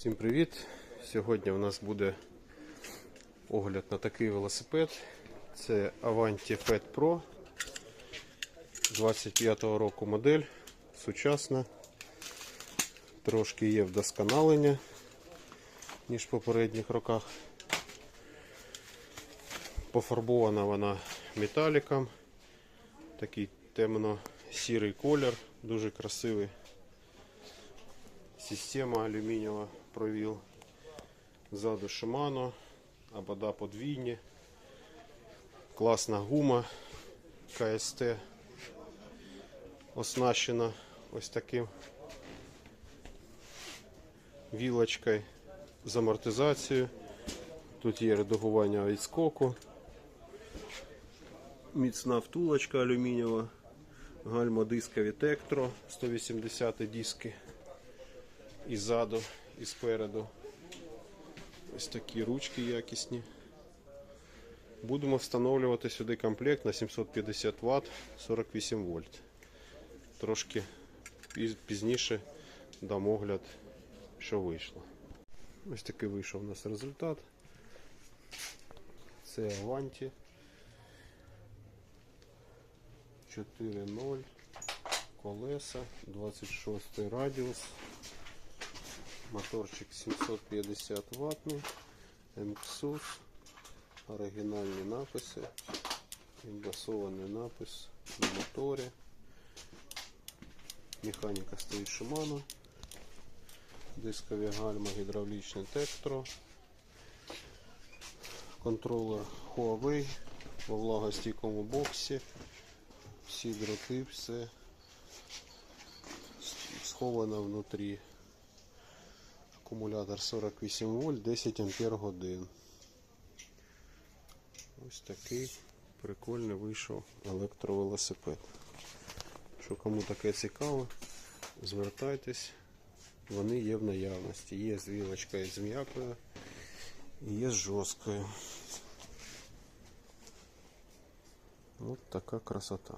Всім привіт! Сьогодні у нас буде огляд на такий велосипед. Це Avanti Fed Pro 25-го року модель, сучасна. Трошки є вдосконалення, ніж в попередніх роках. Пофарбована вона металіком. Такий темно-сірий колір, дуже красивий. Система алюмінієва провіл. Ззаду Shimano, обода подвійні. Класна гума КСТ оснащена ось таким вілочкою з амортизацією. Тут є редагування від скоку. Міцна втулочка алюмінієва. Гальмодискові Tektro 180 диски і ззаду, і спереду. Ось такі ручки якісні. Будемо встановлювати сюди комплект на 750 Вт 48 вольт. Трошки пізніше дам огляд, що вийшло. Ось такий вийшов у нас результат. Це Avanti 4.0 колеса, 26 радіус. Моторчик 750 ваттний, МКСУС, оригінальні написи, імбасований напис на моторі. Механіка стоїть Shimano, дискові гальма, гідравлічне Tektro, контролер Huawei во влагостійкому боксі, всі дроти, все сховано внутрі. Акумулятор 48 вольт, 10 ампер годин. Ось такий прикольний вийшов електровелосипед. Що кому таке цікаво, звертайтесь, вони є в наявності. Є з вілочкою з м'якою і є з жорсткою. Ось така красота.